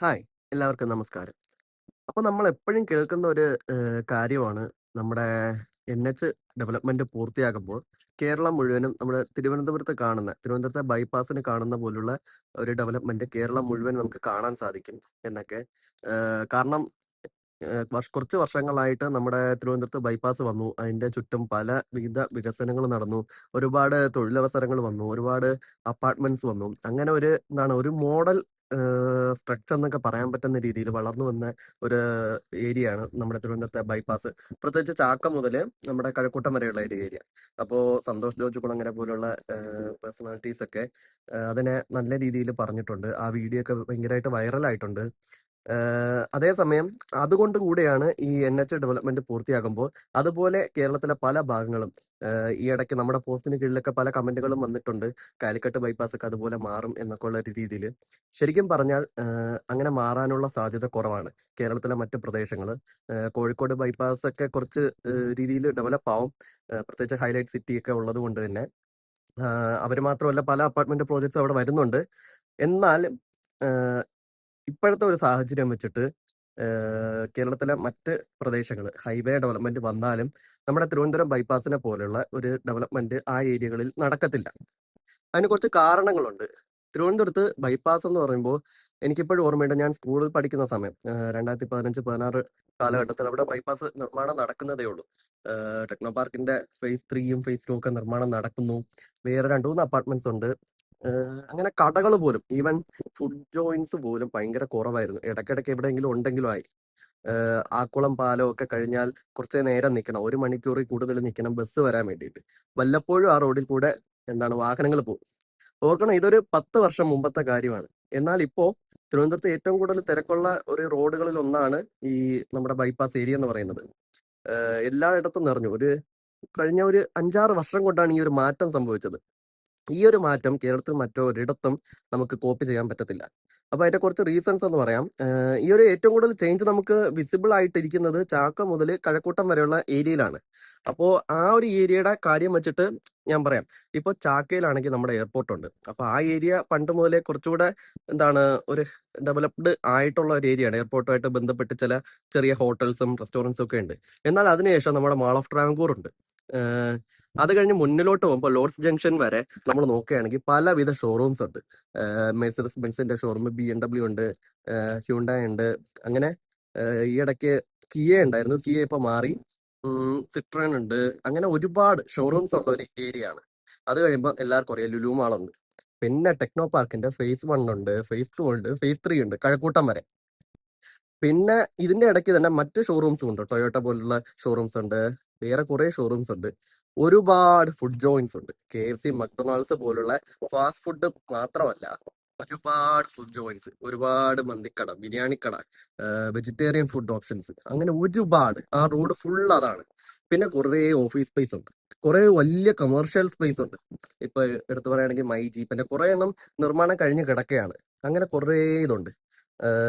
Hi എല്ലാവർക്കും നമസ്കാരം. അപ്പോൾ നമ്മൾ എപ്പോഴും കേൾക്കുന്ന ഒരു ഏഹ്, കാര്യമാണ് നമ്മുടെ എൻ എച്ച് ഡെവലപ്മെന്റ് പൂർത്തിയാകുമ്പോൾ കേരളം മുഴുവനും നമ്മുടെ തിരുവനന്തപുരത്ത് കാണുന്ന തിരുവനന്തപുരത്തെ ബൈപ്പാസിന് കാണുന്ന പോലുള്ള ഒരു ഡെവലപ്മെന്റ് കേരളം മുഴുവൻ നമുക്ക് കാണാൻ സാധിക്കും എന്നൊക്കെ. ഏഹ്, കാരണം ഏഹ്, വർഷ- കുറച്ച് വർഷങ്ങളായിട്ട് നമ്മുടെ തിരുവനന്തപുരത്ത് ബൈപ്പാസ് വന്നു. അതിന്റെ ചുറ്റും പല വിവിധ വികസനങ്ങൾ നടന്നു. ഒരുപാട് തൊഴിലവസരങ്ങൾ വന്നു. ഒരുപാട് അപ്പാർട്ട്മെന്റ്സ് വന്നു. അങ്ങനെ ഒരു എന്താണ് ഒരു മോഡൽ സ്ട്രക്ചർ എന്നൊക്കെ പറയാൻ പറ്റുന്ന രീതിയിൽ വളർന്നു വന്ന ഒരു ഏരിയ ആണ് നമ്മുടെ തിരുവനന്തപുരത്തെ ബൈപ്പാസ്. പ്രത്യേകിച്ച് ചാക്ക മുതൽ നമ്മുടെ കഴക്കൂട്ടം വരെയുള്ള ഒരു ഏരിയ. അപ്പോൾ സന്തോഷ് ജോർജ് കുളങ്ങര പോലുള്ള പേഴ്സണാലിറ്റീസ് ഒക്കെ അതിനെ നല്ല രീതിയിൽ പറഞ്ഞിട്ടുണ്ട്. ആ വീഡിയോ ഒക്കെ ഭയങ്കരമായിട്ട് വൈറലായിട്ടുണ്ട്. അതേസമയം അതുകൊണ്ട് കൂടിയാണ് ഈ എൻ എച്ച് ഡെവലപ്മെന്റ് പൂർത്തിയാകുമ്പോൾ അതുപോലെ കേരളത്തിലെ പല ഭാഗങ്ങളും. ഈ ഇടയ്ക്ക് നമ്മുടെ പോസ്റ്റിന് കീഴിലൊക്കെ പല കമന്റുകളും വന്നിട്ടുണ്ട്. കാലിക്കട്ട് ബൈപ്പാസ് ഒക്കെ അതുപോലെ മാറും എന്നൊക്കെ ഉള്ള ഒരു രീതിയിൽ ശരിക്കും പറഞ്ഞാൽ അങ്ങനെ മാറാനുള്ള സാധ്യത കുറവാണ് കേരളത്തിലെ മറ്റ് പ്രദേശങ്ങൾ കോഴിക്കോട് ബൈപ്പാസ് ഒക്കെ കുറച്ച് രീതിയിൽ ഡെവലപ്പ് ആവും പ്രത്യേകിച്ച് ഹൈലൈറ്റ് സിറ്റി ഒക്കെ ഉള്ളത് കൊണ്ട് തന്നെ. അവർ മാത്രമല്ല പല അപ്പാർട്ട്മെന്റ് പ്രോജക്ട്സ് അവിടെ വരുന്നുണ്ട്. എന്നാൽ ഇപ്പോഴത്തെ ഒരു സാഹചര്യം വെച്ചിട്ട് കേരളത്തിലെ മറ്റ് പ്രദേശങ്ങൾ ഹൈവേ ഡെവലപ്മെന്റ് വന്നാലും നമ്മുടെ തിരുവനന്തപുരം ബൈപ്പാസിനെ പോലെയുള്ള ഒരു ഡെവലപ്മെന്റ് ആ ഏരിയകളിൽ നടക്കത്തില്ല. അതിന് കുറച്ച് കാരണങ്ങളുണ്ട്. തിരുവനന്തപുരത്ത് ബൈപ്പാസ് എന്ന് പറയുമ്പോൾ എനിക്കിപ്പോഴും ഓർമ്മയുണ്ട് ഞാൻ സ്കൂളിൽ പഠിക്കുന്ന സമയം. രണ്ടായിരത്തി പതിനഞ്ച് പതിനാറ് കാലഘട്ടത്തിൽ അവിടെ ബൈപ്പാസ് നിർമ്മാണം നടക്കുന്നതേ ഉള്ളൂ. ടെക്നോ പാർക്കിന്റെ ഫേസ് ത്രീയും ഫേസ് ടു ഒക്കെ നിർമ്മാണം നടക്കുന്നു. വേറെ രണ്ടു മൂന്ന് അപ്പാർട്ട്മെന്റ്സ് ഉണ്ട്. അങ്ങനെ കടകൾ പോലും ഈവൻ ഫുഡ് ജോയിൻസ് പോലും ഭയങ്കര കുറവായിരുന്നു. ഇടയ്ക്കിടയ്ക്ക് എവിടെയെങ്കിലും ഉണ്ടെങ്കിലും ആയി ആക്കുളം പാലം ഒക്കെ കഴിഞ്ഞാൽ കുറച്ച് നേരം നിൽക്കണം ഒരു മണിക്കൂറിൽ കൂടുതൽ നിൽക്കണം ബസ് വരാൻ വേണ്ടിയിട്ട്. വല്ലപ്പോഴും ആ റോഡിൽ കൂടെ എന്താണ് വാഹനങ്ങൾ പോകും. ഓർക്കണം ഇതൊരു പത്ത് വർഷം മുമ്പത്തെ കാര്യമാണ്. എന്നാൽ ഇപ്പോ തിരുവനന്തപുരത്ത് ഏറ്റവും കൂടുതൽ തിരക്കുള്ള ഒരു റോഡുകളിൽ ഒന്നാണ് ഈ നമ്മുടെ ബൈപ്പാസ് ഏരിയ എന്ന് പറയുന്നത്. എല്ലായിടത്തും നിറഞ്ഞു. ഒരു കഴിഞ്ഞ ഒരു അഞ്ചാറ് വർഷം കൊണ്ടാണ് ഈ ഒരു മാറ്റം സംഭവിച്ചത്. ഈ ഒരു മാറ്റം കേരളത്തിൽ മറ്റൊരിടത്തും നമുക്ക് കോപ്പി ചെയ്യാൻ പറ്റത്തില്ല. അപ്പൊ അതിന്റെ കുറച്ച് റീസൺസ് എന്ന് പറയാം. ഈ ഒരു ഏറ്റവും കൂടുതൽ ചേഞ്ച് നമുക്ക് വിസിബിൾ ആയിട്ടിരിക്കുന്നത് ചാക്ക മുതൽ കഴക്കൂട്ടം വരെയുള്ള ഏരിയയിലാണ് അപ്പോൾ ആ ഒരു ഏരിയയുടെ കാര്യം വെച്ചിട്ട് ഞാൻ പറയാം. ഇപ്പോൾ ചാക്കയിലാണെങ്കിൽ നമ്മുടെ എയർപോർട്ട് ഉണ്ട്. അപ്പോൾ ആ ഏരിയ പണ്ട് മുതലേ കുറച്ചുകൂടെ എന്താണ് ഒരു ഡെവലപ്ഡ് ആയിട്ടുള്ള ഒരു ഏരിയയാണ് എയർപോർട്ടുമായിട്ട് ബന്ധപ്പെട്ട് ചില ചെറിയ ഹോട്ടൽസും റെസ്റ്റോറന്റ്സും ഒക്കെ ഉണ്ട്. എന്നാൽ അതിനുശേഷം നമ്മുടെ മാൾ ഓഫ് ട്രാവൻകൂർ ഉണ്ട്. അത് കഴിഞ്ഞ് മുന്നിലോട്ട് പോകുമ്പോൾ ലോഡ്സ് ജംഗ്ഷൻ വരെ നമ്മൾ നോക്കുകയാണെങ്കിൽ പലവിധ ഷോറൂംസ് ഉണ്ട്. മെഴ്സറിസ് ബെൻസിന്റെ ഷോറൂം ബി എം ഡബ്ല്യു ഉണ്ട് ഹ്യൂണ്ടായ ഉണ്ട്. അങ്ങനെ ഈ ഇടയ്ക്ക് കിയ ഉണ്ടായിരുന്നു. കിയ ഇപ്പൊ മാറി. സിട്രൻ ഉണ്ട്. അങ്ങനെ ഒരുപാട് ഷോറൂംസ് ഉള്ള ഒരു ഏരിയ ആണ്. അത് കഴിയുമ്പോൾ എല്ലാവർക്കും അറിയാം ലുലു മാൾ ഉണ്ട്. പിന്നെ ടെക്നോ പാർക്കിന്റെ ഫേസ് വൺ ഉണ്ട് ഫേസ് ടു ഉണ്ട് ഫേസ് ത്രീ ഉണ്ട് കഴക്കൂട്ടം വരെ. പിന്നെ ഇതിന്റെ ഇടയ്ക്ക് തന്നെ മറ്റ് ഷോറൂംസും ഉണ്ട്. ടൊയോട്ട പോലുള്ള ഷോറൂംസ് ഉണ്ട്. വേറെ കുറെ ഷോറൂംസ് ഉണ്ട്. ഒരുപാട് ഫുഡ് ജോയിൻസ് ഉണ്ട്. കെ എഫ് സി മക്ഡൊണാൾഡ്സ് പോലുള്ള ഫാസ്റ്റ് ഫുഡ് മാത്രമല്ല ഒരുപാട് ഫുഡ് ജോയിൻസ് ഒരുപാട് മന്തിക്കട ബിരിയാണിക്കട വെജിറ്റേറിയൻ ഫുഡ് ഓപ്ഷൻസ് അങ്ങനെ ഒരുപാട്. ആ റോഡ് ഫുൾ അതാണ്. പിന്നെ കുറേ ഓഫീസ് സ്പേസ് ഉണ്ട്. കുറെ വലിയ കമേർഷ്യൽ സ്പേസ് ഉണ്ട്. ഇപ്പൊ എടുത്തു പറയുകയാണെങ്കിൽ മൈ പിന്നെ കുറെ എണ്ണം നിർമ്മാണം കഴിഞ്ഞ് കിടക്കുകയാണ് അങ്ങനെ കുറേ ഇതുണ്ട്.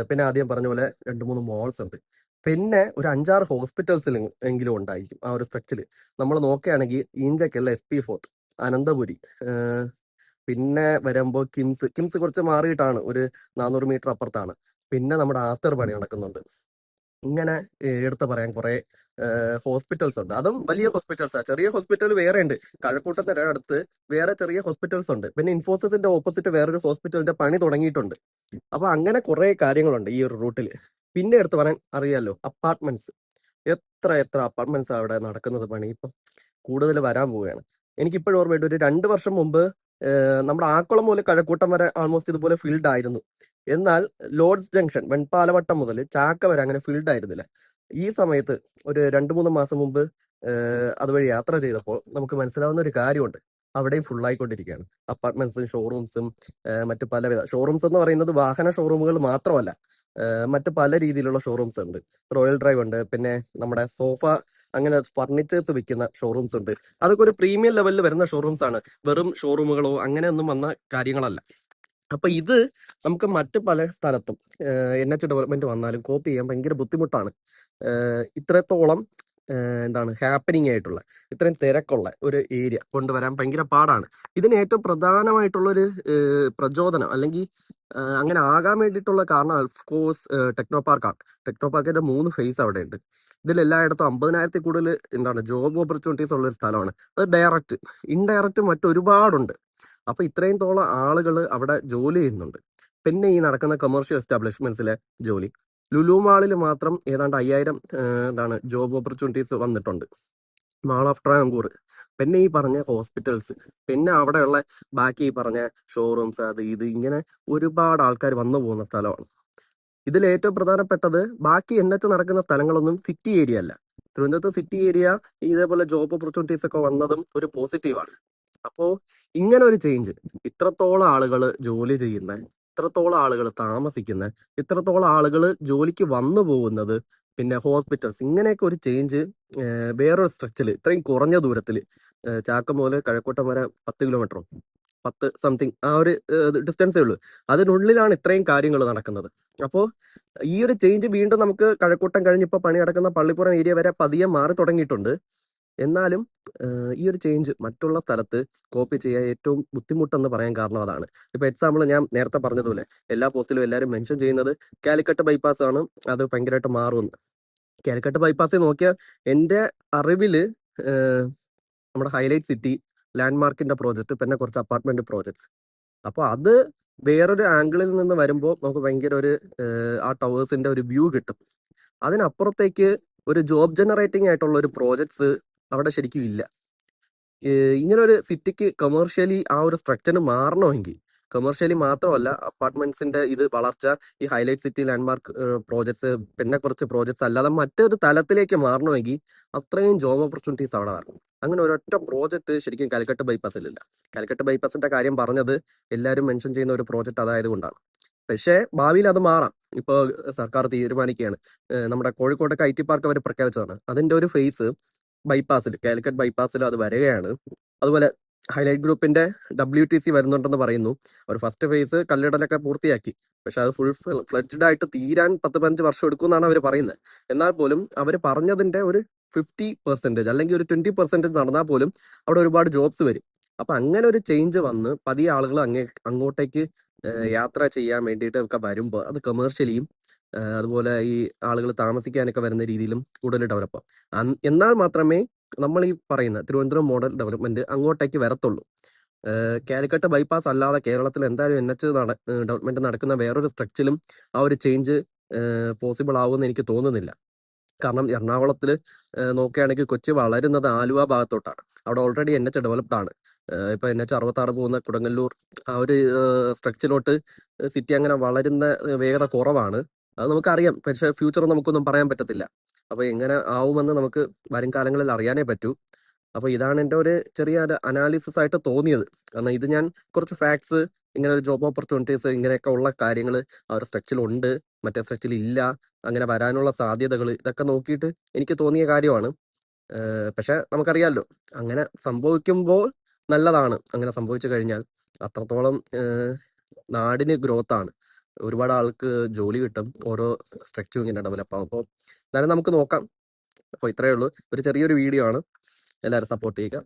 പിന്നെ ആദ്യം പറഞ്ഞ പോലെ രണ്ട് മൂന്ന് മോൾസ് ഉണ്ട്. പിന്നെ ഒരു അഞ്ചാറ് ഹോസ്പിറ്റൽസിൽ എങ്കിലും ഉണ്ടായിരിക്കും ആ ഒരു സ്ട്രക്ചർ നമ്മൾ നോക്കുകയാണെങ്കിൽ Eenchakkal S P fort Ananthapuri പിന്നെ വരുമ്പോൾ കിംസ്. കിംസ് കുറച്ച് മാറിയിട്ടാണ് ഒരു നാനൂറ് മീറ്റർ അപ്പുറത്താണ്. പിന്നെ നമ്മുടെ ആസ്റ്റർ പണി നടക്കുന്നുണ്ട്. ഇങ്ങനെ എടുത്തു എടുത്ത് പറയാൻ കുറെ ഹോസ്പിറ്റൽസ് ഉണ്ട്. അതും വലിയ ഹോസ്പിറ്റൽസ്. ആ ചെറിയ ഹോസ്പിറ്റൽ വേറെ ഉണ്ട്. കഴക്കൂട്ടത്തിന്റെ അടുത്ത് വേറെ ചെറിയ ഹോസ്പിറ്റൽസ് ഉണ്ട്. പിന്നെ ഇൻഫോസിസിന്റെ ഓപ്പോസിറ്റ് വേറൊരു ഹോസ്പിറ്റലിന്റെ പണി തുടങ്ങിയിട്ടുണ്ട്. അപ്പൊ അങ്ങനെ കുറെ കാര്യങ്ങളുണ്ട് ഈ ഒരു റൂട്ടിൽ പിന്നെ എടുത്ത് പറയാൻ അറിയാലോ അപ്പാർട്ട്മെന്റ്സ് എത്ര എത്ര അപ്പാർട്ട്മെന്റ്സ് അവിടെ നടക്കുന്നത് പണി? ഇപ്പൊ കൂടുതൽ വരാൻ പോവുകയാണ്. എനിക്കിപ്പോഴും ഓർമ്മയുണ്ട് ഒരു രണ്ട് വർഷം മുമ്പ് നമ്മുടെ ആക്കുളം മുതൽ കഴക്കൂട്ടം വരെ ആൾമോസ്റ്റ് ഇതുപോലെ ഫീൽഡ് ആയിരുന്നു. എന്നാൽ ലോഡ്സ് ജംഗ്ഷൻ വെൺപാലവട്ടം മുതൽ ചാക്ക വരെ അങ്ങനെ ഫീൽഡ് ആയിരുന്നില്ല. ഈ സമയത്ത് ഒരു രണ്ട് മൂന്ന് മാസം മുമ്പ് അതുവഴി യാത്ര ചെയ്തപ്പോൾ നമുക്ക് മനസ്സിലാവുന്ന ഒരു കാര്യമുണ്ട്. അവിടെയും ഫുൾ ആയിക്കൊണ്ടിരിക്കുകയാണ്. അപ്പാർട്ട്മെന്റ്സും ഷോറൂംസും മറ്റു പലവിധ ഷോറൂംസ് എന്ന് പറയുന്നത് വാഹന ഷോറൂമുകൾ മാത്രമല്ല. മറ്റ് പല രീതിയിലുള്ള ഷോറൂംസ് ഉണ്ട്. റോയൽ ഡ്രൈവ് ഉണ്ട് പിന്നെ നമ്മുടെ സോഫ അങ്ങനെ ഫർണിച്ചേഴ്സ് വിൽക്കുന്ന ഷോറൂംസ് ഉണ്ട്. അതൊക്കെ ഒരു പ്രീമിയം ലെവലിൽ വരുന്ന ഷോറൂംസ് ആണ്. വെറും ഷോറൂമുകളോ അങ്ങനെ ഒന്നും വന്ന കാര്യങ്ങളല്ല. അപ്പൊ ഇത് നമുക്ക് മറ്റ് പല സ്ഥലത്തും എൻ എച്ച് ഡെവലപ്മെന്റ് വന്നാലും കോപ്പി ചെയ്യാൻ ഭയങ്കര ബുദ്ധിമുട്ടാണ്. ഇത്രത്തോളം എന്താണ് ഹാപ്പനിങ് ആയിട്ടുള്ള ഇത്രയും തിരക്കുള്ള ഒരു ഏരിയ കൊണ്ടുവരാൻ ഭയങ്കര പാടാണ്. ഇതിന് ഏറ്റവും പ്രധാനമായിട്ടുള്ള ഒരു പ്രചോദനം അല്ലെങ്കിൽ അങ്ങനെ ആകാൻ വേണ്ടിയിട്ടുള്ള കാരണം കോഴ്സ് ടെക്നോ പാർക്കാണ് ടെക്നോ പാർക്കിന്റെ മൂന്ന് ഫേസ് അവിടെ ഉണ്ട് ഇതിൽ എല്ലായിടത്തും അമ്പതിനായിരത്തിൽ കൂടുതൽ എന്താണ് ജോബ് ഓപ്പർച്യൂണിറ്റീസ് ഉള്ള ഒരു സ്ഥലമാണ്. അത് ഡയറക്റ്റ് ഇൻഡയറക്റ്റ് മറ്റൊരുപാടുണ്ട്. അപ്പൊ ഇത്രയും തോളം ആളുകൾ അവിടെ ജോലി ചെയ്യുന്നുണ്ട്. പിന്നെ ഈ നടക്കുന്ന കമേഴ്ഷ്യൽ എസ്റ്റാബ്ലിഷ്മെന്റ്സിലെ ജോലി. ലുലു മാളിൽ മാത്രം ഏതാണ്ട് അയ്യായിരം എന്താണ് ജോബ് ഓപ്പർച്യൂണിറ്റീസ് വന്നിട്ടുണ്ട്. മാൾ ഓഫ് ട്രാങ്കൂർ പിന്നെ ഈ പറഞ്ഞ ഹോസ്പിറ്റൽസ് പിന്നെ അവിടെയുള്ള ബാക്കി ഈ പറഞ്ഞ ഷോറൂംസ് അത് ഇത് ഇങ്ങനെ ഒരുപാട് ആൾക്കാർ വന്നു പോകുന്ന സ്ഥലമാണ്. ഇതിൽ ഏറ്റവും പ്രധാനപ്പെട്ടത് ബാക്കി എൻ എച്ച് നടക്കുന്ന സ്ഥലങ്ങളൊന്നും സിറ്റി ഏരിയ അല്ല. തിരുവനന്തപുരത്ത് സിറ്റി ഏരിയ ഇതേപോലെ ജോബ് ഓപ്പർച്യൂണിറ്റീസ് ഒക്കെ വന്നതും ഒരു പോസിറ്റീവാണ്. അപ്പോ ഇങ്ങനെ ഒരു ചേഞ്ച് ഇത്രത്തോളം ആളുകൾ ജോലി ചെയ്യുന്ന ഇത്രത്തോളം ആളുകൾ താമസിക്കുന്നത് ഇത്രത്തോളം ആളുകൾ ജോലിക്ക് വന്നു പോകുന്നത് പിന്നെ ഹോസ്പിറ്റൽസ് ഇങ്ങനെയൊക്കെ ഒരു ചേഞ്ച് വേറൊരു സ്ട്രെച്ചിൽ ഇത്രയും കുറഞ്ഞ ദൂരത്തിൽ ചാക്കം മുതൽ കഴക്കൂട്ടം വരെ പത്ത് കിലോമീറ്ററും പത്ത് സംതിങ് ആ ഒരു ഡിസ്റ്റൻസേ ഉള്ളൂ. അതിനുള്ളിലാണ് ഇത്രയും കാര്യങ്ങൾ നടക്കുന്നത്. അപ്പോൾ ഈ ഒരു ചേഞ്ച് വീണ്ടും നമുക്ക് കഴക്കൂട്ടം കഴിഞ്ഞ് ഇപ്പോൾ പണി നടക്കുന്ന പള്ളിപ്പുറം ഏരിയ വരെ പതിയെ മാറി തുടങ്ങിയിട്ടുണ്ട്. എന്നാലും ഈ ഒരു ചേഞ്ച് മറ്റുള്ള സ്ഥലത്ത് കോപ്പി ചെയ്യാൻ ഏറ്റവും ബുദ്ധിമുട്ടെന്ന് പറയാൻ കാരണം അതാണ്. ഇപ്പൊ എക്സാമ്പിൾ ഞാൻ നേരത്തെ പറഞ്ഞതുപോലെ എല്ലാ പോസ്റ്റിലും എല്ലാവരും മെൻഷൻ ചെയ്യുന്നത് കാലിക്കട്ട് ബൈപ്പാസ് ആണ്. അത് ഭയങ്കരമായിട്ട് മാറുമെന്ന്. കാലിക്കട്ട് ബൈപ്പാസിൽ നോക്കിയാൽ എന്റെ അറിവിൽ ഏഹ് നമ്മുടെ ഹൈലൈറ്റ് സിറ്റി ലാൻഡ്മാർക്കിന്റെ പ്രോജക്റ്റ് പിന്നെ കുറച്ച് അപ്പാർട്ട്മെന്റ് പ്രോജക്ട്സ് അപ്പോൾ അത് വേറൊരു ആംഗിളിൽ നിന്ന് വരുമ്പോൾ നമുക്ക് ഭയങ്കര ഒരു ആ ടവേഴ്സിന്റെ ഒരു വ്യൂ കിട്ടും. അതിനപ്പുറത്തേക്ക് ഒരു ജോബ് ജനറേറ്റിംഗ് ആയിട്ടുള്ള ഒരു പ്രോജക്ട്സ് അവിടെ ശരിക്കും ഇല്ല. ഇങ്ങനെ ഒരു സിറ്റിക്ക് കമേഴ്ഷ്യലി ആ ഒരു സ്ട്രക്ചറിന് മാറണമെങ്കിൽ കമേഴ്ഷ്യലി മാത്രമല്ല അപ്പാർട്ട്മെന്റ്സിന്റെ ഇത് വളർച്ച ഈ ഹൈലൈറ്റ് സിറ്റി ലാൻഡ്മാർക്ക് പ്രോജക്ട്സ് പിന്നെ കുറച്ച് പ്രോജക്ട്സ് അല്ലാതെ മറ്റൊരു തലത്തിലേക്ക് മാറണമെങ്കിൽ അത്രയും ജോബ് ഓപ്പർച്യൂണിറ്റീസ് അവിടെ വരണം. അങ്ങനെ ഒരൊറ്റ പ്രോജക്റ്റ് ശരിക്കും കാലിക്കട്ട് ബൈപ്പാസിലില്ല കാലിക്കട്ട് ബൈപ്പാസിന്റെ കാര്യം പറഞ്ഞത് എല്ലാവരും മെൻഷൻ ചെയ്യുന്ന ഒരു പ്രോജക്റ്റ് അതായതുകൊണ്ടാണ്. പക്ഷേ ഭാവിയിൽ അത് മാറാം. ഇപ്പോൾ സർക്കാർ തീരുമാനിക്കുകയാണ്. നമ്മുടെ കോഴിക്കോട്ടൊക്കെ ഐ ടി പാർക്ക് അവർ പ്രഖ്യാപിച്ചതാണ്. അതിന്റെ ഒരു ഫേസ് ബൈപ്പാസിൽ കാലിക്കറ്റ് ബൈപ്പാസിൽ അത് വരികയാണ് അതുപോലെ ഹൈലൈറ്റ് ഗ്രൂപ്പിന്റെ ഡബ്ല്യു ടി സി വരുന്നുണ്ടെന്ന് പറയുന്നു. അവർ ഫസ്റ്റ് ഫേസ് കല്ലിടലൊക്കെ പൂർത്തിയാക്കി. പക്ഷെ അത് ഫുൾ ഫ്ലഡ്ജഡ് ആയിട്ട് തീരാൻ പത്ത് പതിനഞ്ച് വർഷം എടുക്കുമെന്നാണ് അവർ പറയുന്നത്. എന്നാൽ പോലും അവർ പറഞ്ഞതിന്റെ ഒരു ഫിഫ്റ്റി പെർസെന്റേജ് അല്ലെങ്കിൽ ഒരു ട്വന്റി പെർസെന്റേജ് നടന്നാൽ പോലും അവിടെ ഒരുപാട് ജോബ്സ് വരും. അപ്പൊ അങ്ങനെ ഒരു ചേഞ്ച് വന്ന് പതിയ ആളുകൾ അങ്ങേ അങ്ങോട്ടേക്ക് യാത്ര ചെയ്യാൻ വേണ്ടിയിട്ട് ഒക്കെ വരുമ്പോൾ അത് കമേഴ്ഷ്യലിയും അതുപോലെ ഈ ആളുകൾ താമസിക്കാനൊക്കെ വരുന്ന രീതിയിലും കൂടുതൽ ഡെവലപ്പ് എന്നാൽ മാത്രമേ നമ്മൾ ഈ പറയുന്ന തിരുവനന്തപുരം മോഡൽ ഡെവലപ്മെന്റ് അങ്ങോട്ടേക്ക് വരത്തുള്ളൂ. കാലിക്കട്ട് ബൈപ്പാസ് അല്ലാതെ കേരളത്തിൽ എന്തായാലും എൻ എച്ച് ഡെവലപ്മെന്റ് നടക്കുന്ന വേറൊരു സ്ട്രക്ചറിലും ആ ഒരു ചേഞ്ച് പോസിബിൾ ആവുമെന്ന് എനിക്ക് തോന്നുന്നില്ല. കാരണം എറണാകുളത്തിൽ നോക്കുകയാണെങ്കിൽ കൊച്ചി വളരുന്നത് ആലുവ ഭാഗത്തോട്ടാണ്. അവിടെ ഓൾറെഡി എൻ എച്ച് ഡെവലപ്ഡ് ആണ്. ഇപ്പൊ എൻ എച്ച് അറുപത്താറ് പോകുന്ന കുടങ്ങല്ലൂർ ആ ഒരു സ്ട്രക്ചറിലോട്ട് സിറ്റി അങ്ങനെ വളരുന്ന വേഗത കുറവാണ്. അത് നമുക്കറിയാം. പക്ഷെ ഫ്യൂച്ചർ നമുക്കൊന്നും പറയാൻ പറ്റത്തില്ല. അപ്പൊ എങ്ങനെ ആവുമെന്ന് നമുക്ക് വരും കാലങ്ങളിൽ അറിയാനേ പറ്റൂ. അപ്പൊ ഇതാണ് എന്റെ ഒരു ചെറിയ അനാലിസിസ് ആയിട്ട് തോന്നിയത്. കാരണം ഇത് ഞാൻ കുറച്ച് ഫാക്ട്സ് ഇങ്ങനെ ഒരു ജോബ് ഓപ്പർച്യൂണിറ്റീസ് ഇങ്ങനെയൊക്കെ ഉള്ള കാര്യങ്ങൾ ആ ഒരു സ്ട്രെച്ചിൽ ഉണ്ട്. മറ്റേ സ്ട്രെച്ചിൽ ഇല്ല. അങ്ങനെ വരാനുള്ള സാധ്യതകൾ ഇതൊക്കെ നോക്കിയിട്ട് എനിക്ക് തോന്നിയ കാര്യമാണ്. പക്ഷെ നമുക്കറിയാമല്ലോ അങ്ങനെ സംഭവിക്കുമ്പോൾ നല്ലതാണ്. അങ്ങനെ സംഭവിച്ചു കഴിഞ്ഞാൽ അത്രത്തോളം നാടിന് ഗ്രോത്താണ് ഒരുപാട് ആൾക്ക് ജോലി കിട്ടും. ഓരോ സ്ട്രക്ചറും ഇങ്ങനെ ഡെവലപ്പ് ആകും അപ്പോൾ എന്തായാലും നമുക്ക് നോക്കാം. അപ്പോൾ ഇത്രയേ ഉള്ളൂ. ഒരു ചെറിയൊരു വീഡിയോ ആണ്. എല്ലാവരും സപ്പോർട്ട് ചെയ്യുക.